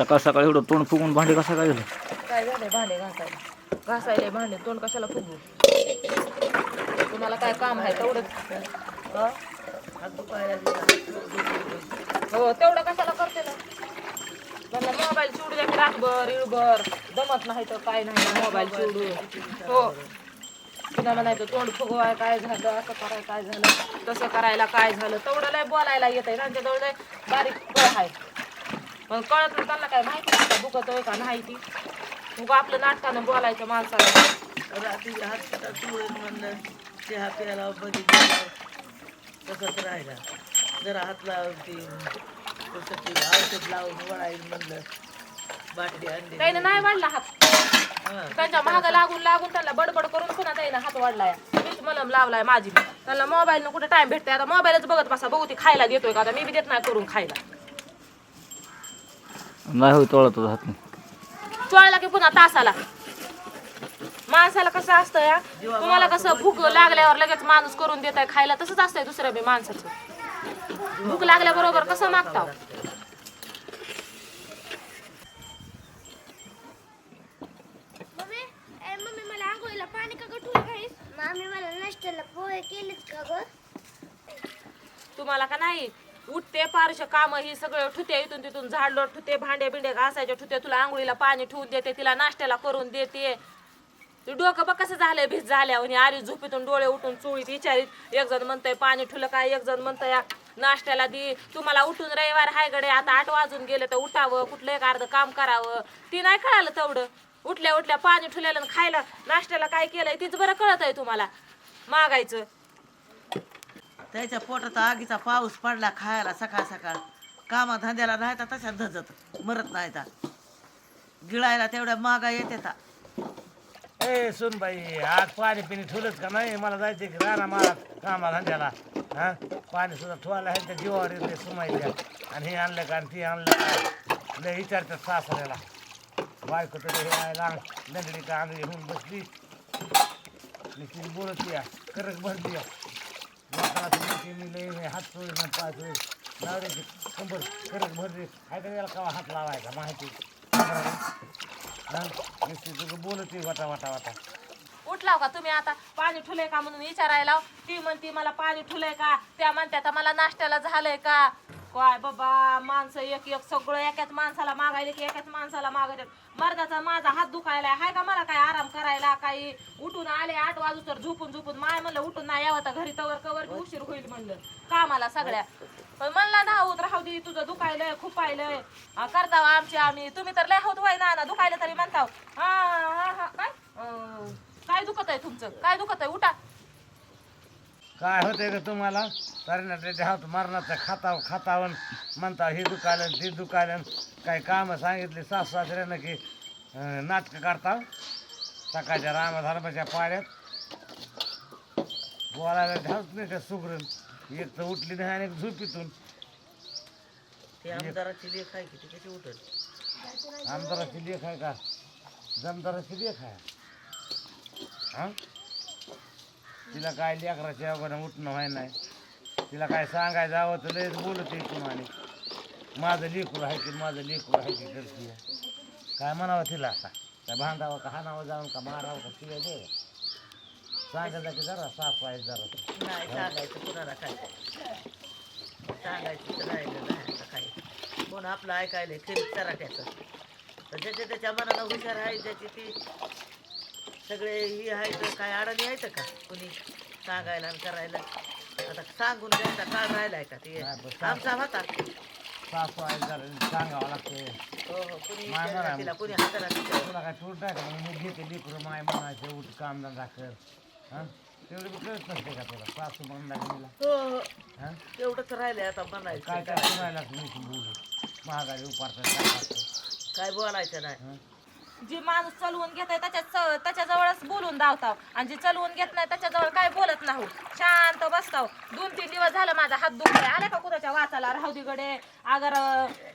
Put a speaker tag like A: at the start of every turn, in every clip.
A: सकाळ सकाळी एवढं तोंड फुगून भांडे कसं काय झालं?
B: काय झालंय भांडे घासायला? घासायले भांडे तोंड कशाला फुगू? तुम्हाला काय काम आहे तेवढंच? हं? हो तेवढं कशाला करते ना? मला मोबाईल चिवडू द्या की रातभर इळभर. जमत नाही तर काय नाही मोबाईल चिवडू. हो. पुन्हा म्हणायचं तोंड फुगवाय काय झालं? असं कराय काय झालं? तसं करायला काय झालं? तेवढं लय बोलायला येत आहे त्यांच्याजवळ लय बारीक कळ आहे. मग कळत नाही त्यांना काय माहिती नाही का दुखत का नाही ती. मग आपलं नाटकानं बोलायचं माणसाला.
C: रात्री हात चुळून म्हणलं चहा प्यायला गेलं तसंच राहिला. जरा हात लावून ती औषध लावून वळायला म्हणलं बाटली आणली.
B: त्याने नाही वाढला हात. त्यांच्या महाग लागून लागून त्यांना बडबड करून पुन्हा त्याने हात वाढलाय. मीच मलम लावलाय माझी. त्यांना मोबाईल कुठे टाइम भेटते आता मोबाईलच बघत बसा. बघू ती खायला देतोय का आता? मी बी देत नाही करून खायला.
A: नाही तोळत होता
B: चोळला की पुन्हा तासाला? माणसाला कसं असतं या? तुम्हाला कसं भूक लागल्यावर लगेच माणूस करून देत खायला तसंच असतंय दुसऱ्या बी माणसाचं. भूक लागल्याबरोबर कसं मागता
D: मम्मी ए मम्मी मला आंघोळीला पाणी का गठून खाईस मामी मला नाश्त्याला पोहे केलेत का ग?
B: तुम्हाला का नाही? उठते पारश काम ही सगळं ठुत्या इथून तिथून झाडलोट ठुते भांडे बिंडे घासायचे ठुते तुला आंघोळीला पाणी ठेवून देते तिला नाश्त्याला करून देते. ते डोकं बघ कसं झालंय भीज झाल्या आणि आली झोपेतून डोळे उठून चोळीत विचारीत एक जण म्हणतंय पाणी ठुलं काय? एक जण म्हणतंय नाश्त्याला दी. तुम्हाला उठून रविवार हाय गडे आता आठ वाजून गेले तर उठावं. कुठलं एक अर्ध काम करावं. ती नाही कळालं तेवढं. उठल्या उठल्या पाणी ठुलेलं आणि खायला नाश्त्याला काय केलंय तीच बरं कळत आहे तुम्हाला. मागायचं.
C: त्याच्या पोटात आगीचा पाऊस पडला खायला सकाळ सकाळ. कामा धंद्याला राहता तशा धजत मरत नाही तर गिळायला तेवढ्या मागा येते
E: ए सुन बाई आज पाणी पिणी ठेवलंच का नाही? मला जायचं की राणा मला कामा धंद्याला. हा? पाणी सुद्धा ठेवायला आहे त्या जीवावर येते सुमायच्या आणि हे आणलं का आणि ते आणलं का? लय विचारतात सासऱ्याला. बायको तर हे आहे लांग लंगडी का आंगडी होऊन बसली बोलत या करक भरली या. लोकांना मी हात नवऱ्याची कंबर भरली का त्याला कवा हात लावायचा माहिती तुझं बोलत आहे वाटा वाटा वाटा
B: उठलाव का तुम्ही आता? पाणी ठुलंय का म्हणून विचारायला ती म्हणती मला पाणी ठुलंय का? त्या म्हणत्या आता मला नाश्त्याला झालंय का? काय बाबा माणसं एक एक सगळं एकाच माणसाला मागायले की एकाच माणसाला मागायचं मर्दाचा माझा हात दुखायला हाय का मला काय आराम करायला? काही उठून आले आठ वाजू तर झोपून झोपून माय म्हणलं उठून नाही यावं तर घरी तवर कवर बी उशीर होईल म्हणलं. कामाला सगळ्या. पण म्हणला ना होत राहू दे तुझं दुखायलंय खुपायलंय. पाहिलंय करताव आमची आम्ही. तुम्ही तर लय होत होय ना ना दुखायला तरी म्हणताव. हा हा हा काय? काय दुखत आहे तुमचं? काय दुखत आहे उठा.
E: काय होतंय का तुम्हाला? तरणाट्याच्या हात मरणाचं खाताव खातावन म्हणता हे दुखायलं ते दुखायलं काही कामं सांगितली सासू सासऱ्यानं की नाटकं काढता सकाळच्या रामधर्माच्या पाड्यात बोलायला धावत नाही त्या सुगरण. एक तर उठली नाही आणि झोपीतून.
C: ते आमदाराची लेख आहे की ती कशी उठत
E: आमदाराची लेख आहे का? जमदाराची लेख आहे. हा? तिला काय लेकराच्या अगोदर उठणं व्हाय नाही. तिला काय सांगायचं जावं तर लयच बोलत आहे आणि माझं लेकरू आहे की माझं लेकरू आहे की करते काय म्हणावं तिला आता? काय बांधावं का हाणावं जाऊन का मारावं का तिला दे. सांगायचं की जरा साफ आहे जरा.
C: नाही सांगायचं कुणाला काय? सांगायचं तर राहिलं नाही आता काय कोण आपलं ऐकायला खरीच तराट्याचं तर ज्याच्या त्याच्या मनाला हुशार आहे ज्याची ती सगळे ही आहे तर काय अडणी आहेत का? कुणी सांगायला आणि करायला? आता सांगून द्यायचा काळ राहिलाय का ते? आमचा होता.
E: साफ आहे जरा सांगावं लागते.
C: हो हो कुणी
E: माय
C: विचारलं
E: म्हणा.
C: तिला कुणी हाताला तिच्या
E: तुला काय टूट आहे का? मग मी घेते लेकरं माय म्हणायचं उठ कामधंदा कर. हां? तेवढं बी कळत नसते का तुला? सासू
C: हो हो.
E: हां?
C: तेवढंच राहिलंय आता
E: काय
C: म्हणायचं
E: काय करायला महागाई उपारतात काय
C: बोलायचं नाही.
E: हं?
B: जी माणूस चलवून घेत आहे त्याच्या त्याच्याजवळच बोलून धावताव. आणि जी चलवून घेत नाही त्याच्याजवळ काय बोलत नाही. शांत बसताव. दोन तीन दिवस झालं माझा हात दुखतोय. आले का कुणाच्या वाचाला राहू दे अगर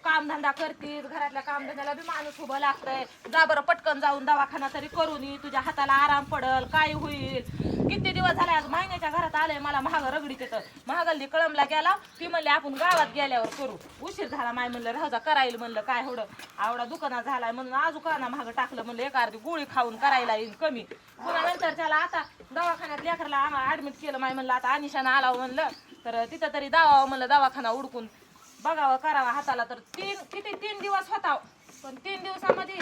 B: कामधंदा करतीस घरातल्या कामधंद्याला बी माणूस उभं लागतंय. जा बरं पटकन जाऊन दवाखाना तरी करून ये. तुझ्या हाताला आराम पडल काय होईल? किती दिवस झाले आज महिन्याच्या घरात आले मला महाग रगडीत येतं. महागल्ली कळमला गेला ती म्हणले आपण गावात गेल्यावर करू. उशीर झाला माय म्हणलं राहूजा करायला म्हणलं काय होडं आवडा दुकानात झालाय म्हणून आज महाग टाकलं म्हणलं एक अर्धी गोळी खाऊन करायला येईल कमी. पुन्हा नंतर त्याला आता दवाखान्यात लेकरला आम्हाला ऍडमिट केलं माय म्हणलं आता अनिशानं आला म्हणलं तर तिथं तरी दावा म्हणलं दवाखाना उडकून. बघावं करावा हाताला. तर तीन किती तीन दिवस होता. पण तीन दिवसामध्ये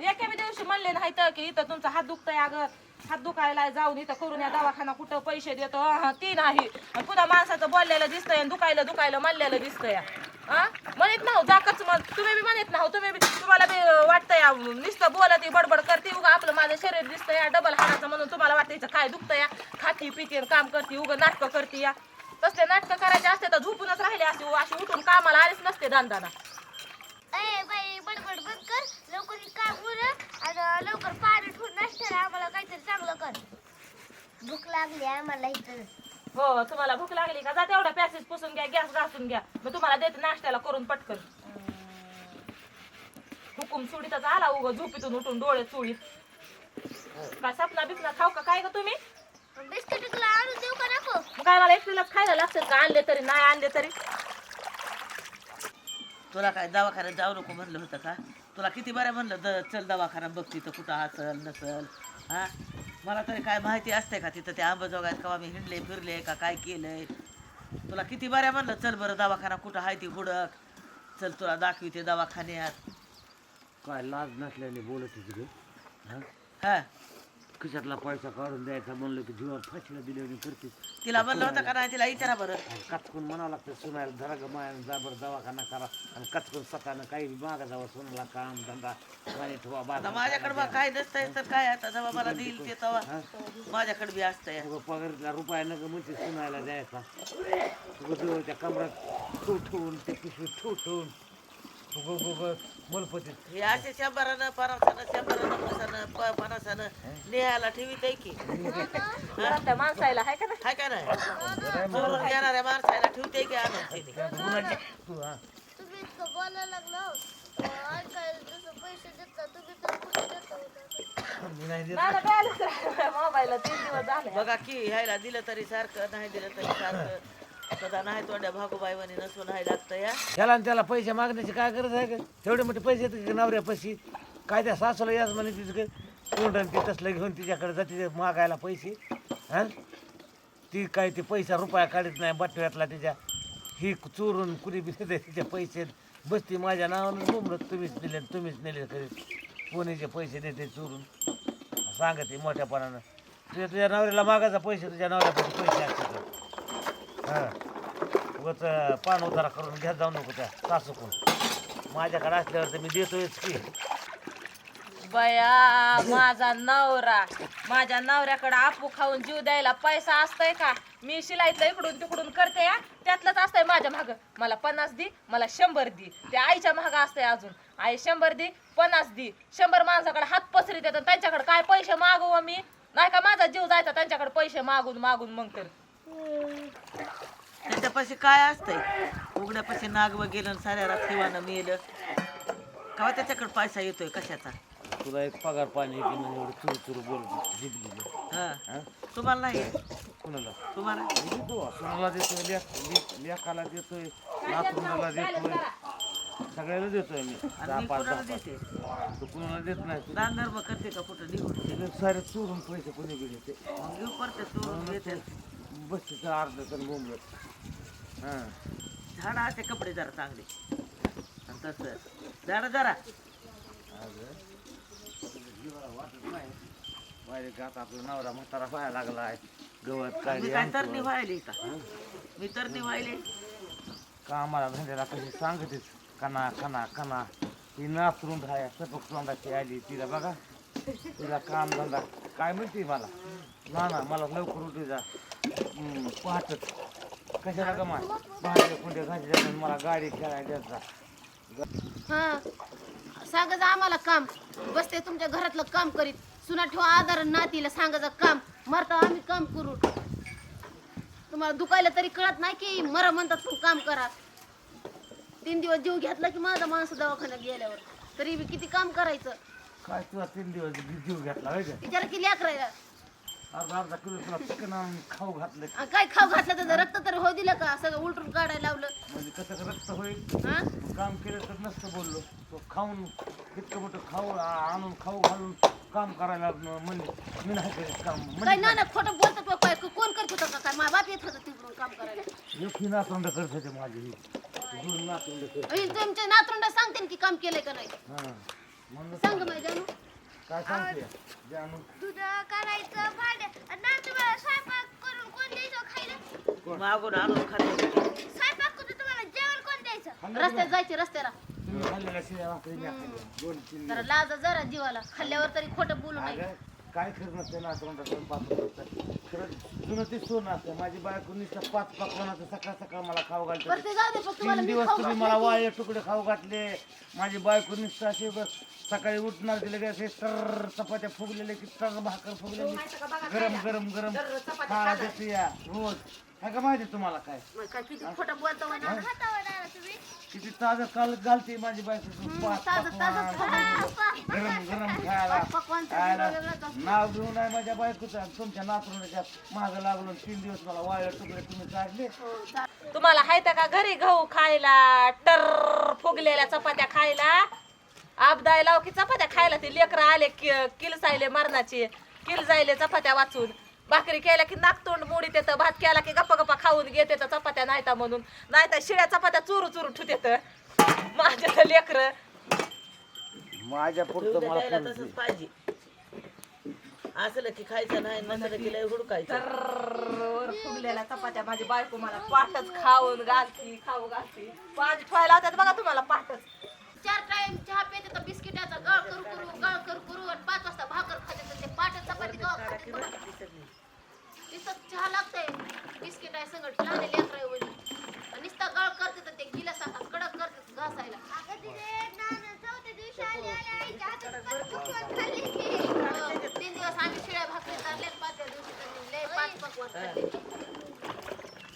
B: एका दिवशी म्हणले नाही तर की इथं तुमचा हात दुखतंय अगं. हात दुखायला जाऊन इथं करून या दवाखाना कुठं पैसे देतो. तीन ती नाही. पुन्हा माणसाचं बोललेलं दिसतंय आणि दुखायला दुखायला म्हणलेलं दिसतंय. म्हणत नाहो जाकच मग तुम्ही बी म्हणत नाहो हो, तुम्ही बी तुम्हाला बी वाटतंय नुसतं बोलत बडबड करते. उगा आपलं माझं शरीर दिसतं या डबल हाडाचं म्हणून तुम्हाला वाटतं काय काय या. खाती पिते काम करते उगं नाटकं करते या. तसले नाटकं करायचे असते तर झोपूनच राहिले असे हो, अशी उठून कामाला आलेच नसते दांदाना
D: ए बाई बडबड बंद कर. लवकर काम उर आणि लवकर पाणी ठेवून नाश्त्याला आम्हाला काहीतरी चांगलं कर. भूक लागली आम्हाला इथं.
B: हो तुम्हाला भूक लागली का? जा तेवढा पॅसेज पुसून घ्या गॅस घासून घ्या. मग तुम्हाला देते नाश्त्याला करून पटकन. हुकुम सुडीतच आला उग झोपीतून उठून डोळे चुळीत. काय सपना बिपना खाऊ का? काय का तुम्ही?
D: बिस्किट तुला आणून देऊ का नको?
B: मग काय मला एकटीलाच खायला लागतील का? आणले तरी नाही आणले तरी.
C: तुला काय दवाखान्यात जाऊ नको म्हणलं होतं का? तुला किती बरं म्हणलं द चल दवाखाना बघ तिथं कुठं असल नसल हा? मला तरी काय माहिती असते का तिथं त्या आंबाजोगायत कवा मी हिंडले फिरले का काय केलंय? तुला किती बऱ्या म्हणलं चल बरं दवाखाना कुठं आहे ती हुडक. चल तुला दाखविते दवाखान्यात.
E: काय लाज नसल्याने बोलत होती ग हा?
C: हा.
E: खिशातला पैसा काढून द्यायचा म्हणलं की जीवावर फाशीला दिल्याने करते
C: तिला म्हणलं होतं का नाही तिला विचारा बरं.
E: आणि कचकून म्हणावं लागतं सुनायला धरा ग मायानं जा बरं दवाखाना करा. आणि कचकून सकाळनं काही बी मागा जावं सुनाला काम धंदा पाणी ठेवा
C: आता
E: बाजार
C: माझ्याकडे बा काय नसतंय तर काय आता जेव्हा मला देईल ते तेव्हा. माझ्याकडे बी असतंय.
E: उगं पगारीतला रुपया नग म्हणजे सुनायला द्यायचा. उगं जवळच्या कमरात ठू ठेवून ते पिशवी ठेवून उगं बोलपतीत
C: हे असे शंभरानं पन्नासानं शंभरानं पन्नासानं प- पन्नासानं नेहायला ठेवीत आहे की.
B: त्या माणसाला हाय का नाही?
C: हाय का नाही? चोरून घेणाऱ्या माणसाला ठेवते की
E: तू हा.
D: तुम्ही इतकं बोलायला लागलो ऐकायला जसं पैसे देता तुम्ही तर कुठे देता. होता
E: मी नाही देत.
B: मोबाईलला तीन दिवस झाले.
C: बघा की ह्याला दिलं तरी सारखं नाही दिलं तरी सारखं. सदा नाही तोंड्या भागोबाई म्हणे नसू नाही लागतं या.
E: त्याला आणि त्याला पैसे मागण्याची काय गरज आहे का? तेवढे मोठे पैसे येतात की नवऱ्या पैसे काय त्या सासूला याच म्हणे तिचं तोंड ते तसलं घेऊन तिच्याकडे जाते ते मागायला पैसे. हां? ती काय ते पैसा रुपया काढत नाही बटव्यातला तिच्या. ही चोरून कुणी बी देते तिचे पैसे. बसती माझ्या नावानं मुंबरत तुम्हीच दिले तुम्हीच नेले करीत कोणीचे पैसे देते चोरून? सांगते मोठ्यापणानं. तुझ्या तुझ्या नवऱ्याला मागायचा पैसे तुझ्या नवऱ्यापासून पैसे असतात उगाच पान उतारा करून घ्या जाऊ नको त्या सासूकून माझ्याकडे असल्यावर तर मी देतोयच की.
B: बया माझा नवरा. माझ्या नवऱ्याकडे आपू खाऊन जीव द्यायला पैसा असतंय का? मी शिलाईतलं इकडून तिकडून करते या त्यातलंच असतंय माझ्या माग. मला पन्नास दी मला शंभर दी. ते आईच्या माग असतंय अजून. आई शंभर दी पन्नास दी. शंभर माणसाकडे हात पसरी देतात त्यांच्याकडे काय पैसे मागू मी नाही का माझा जीव जायचा त्यांच्याकडे पैसे मागून मागून मग तर.
C: त्याच्यापाशी काय असतंय? उघड्यापाशी नागव गेलं आणि साऱ्या रात्रीवानं मेलं. का त्याच्याकडे पैसा येतोय? कशाचा?
E: तुला एक पगार पाणी म्हणजे एवढं चुरू चुरू बोल जिबली
C: हा. तुम्हाला नाही?
E: कुणाला?
C: तुम्हाला?
E: देतो सुनाला देतोय लेक- लेकाला देतोय नातरुणाला देतोय. सगळ्याला देतोय मी. दहा पाच
C: देते.
E: तू कुणाला देत नाही? तू
C: दान धर्म करते का कुठं निघून?
E: ते सारे चोरून पैसे कोणी बी देते
C: मग घेऊ करते तू देते
E: बस तिथं अर्ध तर बोंबलत हां.
C: झाडा असे कपडे जरा चांगले. आणि तसं. जरा. जरा
E: माझ्या गात आपला नवरा म्हातारा व्हायला लागलाय गवत
C: मी
E: काढली
C: काय तरणी व्हायली का? मी तरणी व्हायले
E: कामाला धंद्याला कशी सांगतेच कना कना कना ती नाचरून राहाय सपक तोंडाची आली. तिला बघा. तिला काम धंदा. काय म्हणते मला? ना ना मला लवकर उठी जा पहाटच कशाला का मा भांडे कुंडे घातले मला गाडी खेळायला जा
F: हा. सांगायचं आम्हाला काम. बसते तुमच्या घरातलं काम करीत. सुना ठेवा आधार नातीला सांगायचं काम. मरता आम्ही काम करू. तुम्हाला दुखायला तरी कळत नाही की मरा म्हणतात पण काम करा. तीन दिवस जीव घेतला की माझा माणूस दवाखान्यात गेल्यावर. तरी बी किती काम करायचं?
E: काय तुला तीन दिवस जीव घेतला होय का
F: विचार की लेकरायला
E: अर्धा अर्धा किलो तुला चिकन आणून खाऊ घातलं
F: आ, काय खाऊ घातलं तर रक्त तर हो दिलं का? सगळं उलटून काढायला लावलं.
E: म्हणजे कसं रक्त होईल?
F: हा?
E: काम केलं तर नसतं बोललो. तो खाऊन इतकं मोठं खाऊ आ- आणून खाऊ घालून काम करायला म- म्हणले मी नाही करीत काम.
F: काय
E: म्हणजे
F: ना ना खोटं बोलतात बा, काय कोण करत होतं का? काय माझा बाप येत होता तिकडून काम करायला?
E: एकही नातवंड करत होते माझी. ही. दोन नातवंड करत
F: अय, तुमचे नातरुंड सांगते की काम केलंय का नाही?
E: हा.
F: सांग माझ्या.
E: काय सांगते? जानू
D: दूध करायचं भांडे आणि ना तुम्हाला स्वयंपाक करून कोण द्यायचं खायला?
C: मागून आणून
D: स्वयंपाक करून तुम्हाला जेवण कोण द्यायचं?
F: रस्त्यात जायचे रस्त्याला.
E: तुम्ही खाल्लेल्या शिळ्या भाकरी मी खाल्ल्या. दोन तीन
F: जरा लाजा जरा जीवाला. खाल्ल्यावर तरी खोटं बोलू नये.
E: अगं, काय खरं नसते नातवंडाचं पाच खरं जुनं ते सोनं असतं. माझी बायको नुसतं पाच पाकवानाचं सकाळ सकाळ मला खाऊ घालते.
F: बरं ते जाऊ दे फक्त तुम्हाला
E: तीन
F: मी
E: दिवस
F: खाऊ
E: तुम्ही मला
F: की-
E: वाळे तुकडे खाऊ घातले. माझी बायको नुसतं असे बस सकाळी उठणार दिले की असे तर चपात्या फुगलेले की तर भाकर फुगलेली. गरम गरम गरम. खायला. देते या. रोज. का माहिती तुम्हाला काय?
F: मग काय किती खोटं बोलतो म्हणा
D: हातावर आणा तुम्ही?
E: किती ताजं काल घालते माझी बायको पाच
F: ताजं- ताजं
E: पकवान, गरम गरम खायला.
F: पकवानचं
E: खायला
F: वेगळं वेगळंच असतं.
E: नाव घेऊन आहे माझ्या बायकोचं आणि तुमच्या नातरुणाच्या मागं लागलो तीन दिवस मला वाळे तुकडे तुम्ही काढले.
F: हो,
B: तुम्हाला हायत का घरी गहू खायला? टर फुगलेल्या चपात्या खायला? आपदाय लाव की चपात्या खायला ते लेकरं आले कि- किलसायले मरणाचे. किल जायले चपात्या वाचून. भाकरी केल्या की नाकतोंड मोडीत येतं भात केला की गप्पा गप्पा खाऊन घेत येतं चपात्या नाहीता म्हणून. नाहीतर शिळ्या चपात्या चुरू चुरू ठुत येतं. माझ्या तर लेकरं.
E: माझ्या पुढचं मला
C: द्यायला तसंच. पाहिजे. असलं की खायचं नाही नसलं की लय हुडकायचं
B: तर फुगलेल्या चपात्या माझी बायको मला पाटच खाऊन घालती खाऊ घालती. पाच ठेवायला होत्यात बघा तुम्हाला पाटच.
F: चार टाइम चहा पिते तर बिस्किटाचा गाळ करू करू गाळ करू करू आणि पाच वाजता भाकर खाते तर ते पाट चपाती गाव खाते. नुसतं चहा लागतंय. बिस्किट आहे संगत लहान लेकर आहे वरी आणि नुसता गाळ करते तर ते गिलास आता कडक करते घासायला.
D: हातात
F: हो, तीन दिवस आम्ही शिळ्या भाकरी चालले पाचव्या दिवशी तर लय पाच पकवान खाल्ले.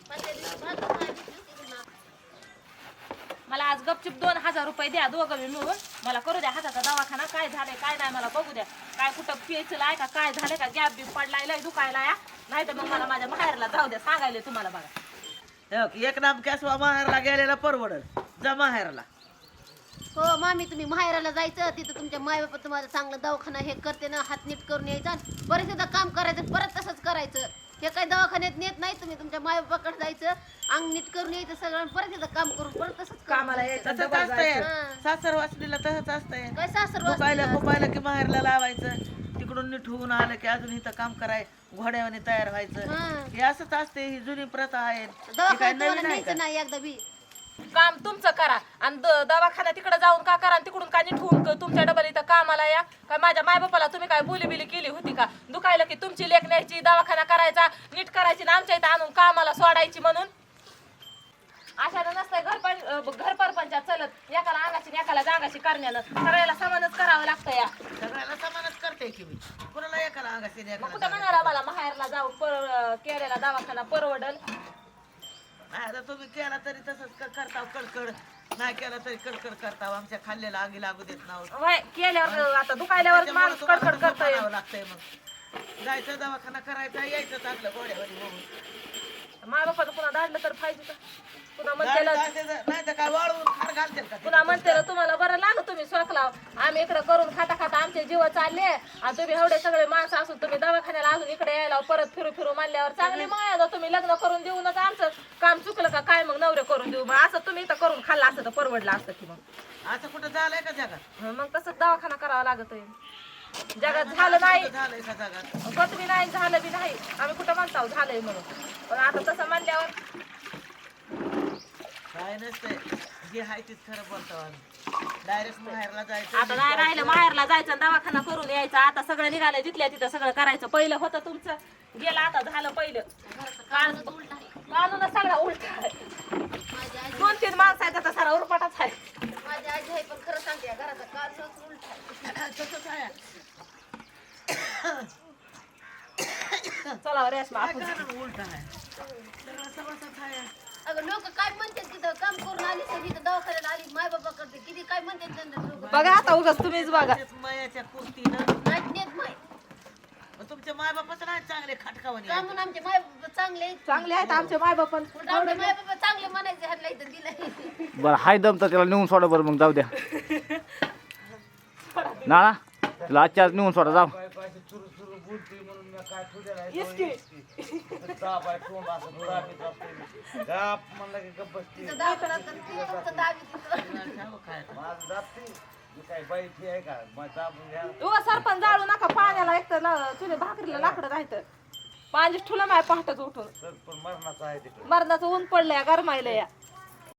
F: पाचव्या दिवशी भाकर खायची तिकडून आ-
B: मला आज गपचूप दोन हजार रुपये द्या दोघं बी मिळून. मला करू द्या हाताचा दवाखाना काय झालंय काय नाही मला बघू द्या. काय कुठं पेचलं आहे का काय झालंय का गॅप बी पडलाय लय दुखायला या नाही तर मग मला माझ्या माहेरला जाऊ द्या सांगायले तुम्हाला बघा.
C: हे एक नाम कॅसवा माहेरला गेलेला परवडल. जा माहेरला.
F: हो मामी तुम्ही माहेराला जायचं तिथं तुमच्या मायबापा तुम्हाला चांगलं दवाखाना हे करते ना हात नीट करून यायचा परत एकदा काम करायचं परत तसंच करायचं. हे काही दवाखान्यात नेत नाही तुम्ही तुमच्या मायबापाकडे जायचं अंग नीट करून यायचं सगळं आणि परत एकदा काम करून परत तसंच
B: कामाला यायचं
C: तसंच असतंय.
F: हां.
C: सासर वाचलेला तसंच असतंय.
F: काय सासर
C: खुपायला खुपायला की माहेरला लावायचं तिकडून नीट होऊन आलं की अजून इथं काम कराय घोड्यावाने तयार व्हायचं.
F: हां.
C: हे असंच असते ही जुनी प्रथा आहे ही काय
F: दवाखान्यात
C: नवीन
F: तुम्हाला
C: आहे का?
F: न्यायचं नाही एकदा बी.
B: काम तुमचं करा. आणि द- दवाखाना तिकडे जाऊन का करा आणि तिकडून का नीट होऊन क- तुमच्या डबल इथं कामाला या? काय माझ्या मायबापाला तुम्ही काय बोली बिली केली होती का? दुखायला की तुमची लेख न्यायची दवाखाना करायचा नीट करायची ना आमच्या इथं आणून कामाला सोडायची म्हणून? अशानं नसतंय घर पण घर परपंचात चलत एकाला अंगाची आणि एकाला जागाची करण्यानं. सगळ्याला समानच करावं लागतं या.
C: सगळ्याला समानच करते की मी. कुणाला एकाला अंगाशी
B: मग
C: एकाला
B: कुठं म्हणाला मला माहेरला जाऊन पर केलेला दवाखाना परवडल.
C: नाही आता तुम्ही केला तरी तसंच क- करताव कडकड. नाही केला तरी कडकड करताव. आमच्या खाल्लेला आगी लागू देत नाव.
B: वय केल्यावर आता दुखायल्यावर माणूस कडकड करतोय.
C: लागतंय मग. जायचं दवाखाना करायचा यायचं चांगलं गोड्यावरी होऊन.
B: माय बापाचं पुन्हा धाडलं तर पाहिजे का पुन्हा म्हणतेला
C: नाही तर काय वाळवून खार घालतील का
B: पुन्हा म्हणतेला तुम्हाला बरं लागत तुम्ही सोकलाव आम्ही इकडे करून खाता खाता आमचे जीव चालले. आणि तुम्ही एवढे सगळे माणसं असून तुम्ही दवाखान्याला अजून इकडे यायला परत फिरू फिरू मानल्यावर चांगली माया तुम्ही लग्न करून देऊनच आमचं काम चुकलं का काय मग नवरे करून देऊ? मग असं तुम्ही इथं करून खाल्लं असतं तर परवडलं असतं की मग.
C: असं कुठं झालंय का जगात?
B: हं, मग तसंच दवाखाना करावा लागत जगात झालं नाही.
C: कुठं झालंय का जगात?
B: पत्नी नाही झालं बी नाही. आम्ही कुठं म्हणताव झालंय म्हणून. पण आता तसं म्हणल्यावर
C: काय नसतंय. जे आहे तेच खरं बोलतो आम्ही. डायरेक्ट माहेरला जायचं
B: आता नाही राहिलं माहेरला जायचं दवाखाना करून यायचं. आता सगळं निघालं जिथल्या तिथं सगळं करायचं. पहिलं होतं तुमचं. गेलं आता झालं पहिलं. कानून सगळा उलट आहे. दोन तीन माणसं आहेत आता सारा उरपाटाच आहे.
F: माझी आजी आहे पण खरं सांगते या घराचा काल उलट आहे.
C: तसंच आहे.
B: चला रेशमा आपण
C: उलट आहे? सगळं आहे.
F: अगं लोक काय म्हणतात तिथं? काम करून आली तर तिथं दवाखान्यात आली माय बाबा करते. किती काय म्हणतात त्यांना लोक?
B: बघा आता उगाच तुम्हीच बघा.
C: तेच मयाच्या
F: नेत माय.
C: मग तुमच्या मायबापाचं नाही चांगले खाटकावणी
F: का म्हणून आमचे माय चांगले आहेत.
B: चांगले आहेत आमचे माय बाप
F: कुठं आमचे माय बाबा चांगले म्हणायचे ह्यांना इथं दिलंय.
A: बरं हाय दम तर त्याला नेऊन सोडा बरं मग जाऊ द्या. नाना तुला आजच्या आज नेऊन सोडा जाऊ.
E: इस्की. दाब आहे, तोंड असं दाबीत असते. गाप म्हणलं की गप्प बसते.
F: इथं दाबलं तर ते इथं दाबीत इथं.
C: खावं खायचं
E: माझं दाबते. मी काय बाईची आहे का मग दाबून घ्या
B: उगा सरपंच जाळू नका पाण्याला एक तर तुझ्या भाकरीला लाकडं राहतं पाणी ठुलं माय पहाटच उठून
E: पण मरणाचं आहे तिकडे
B: मरणाचं ऊन पडलंय गरमायला या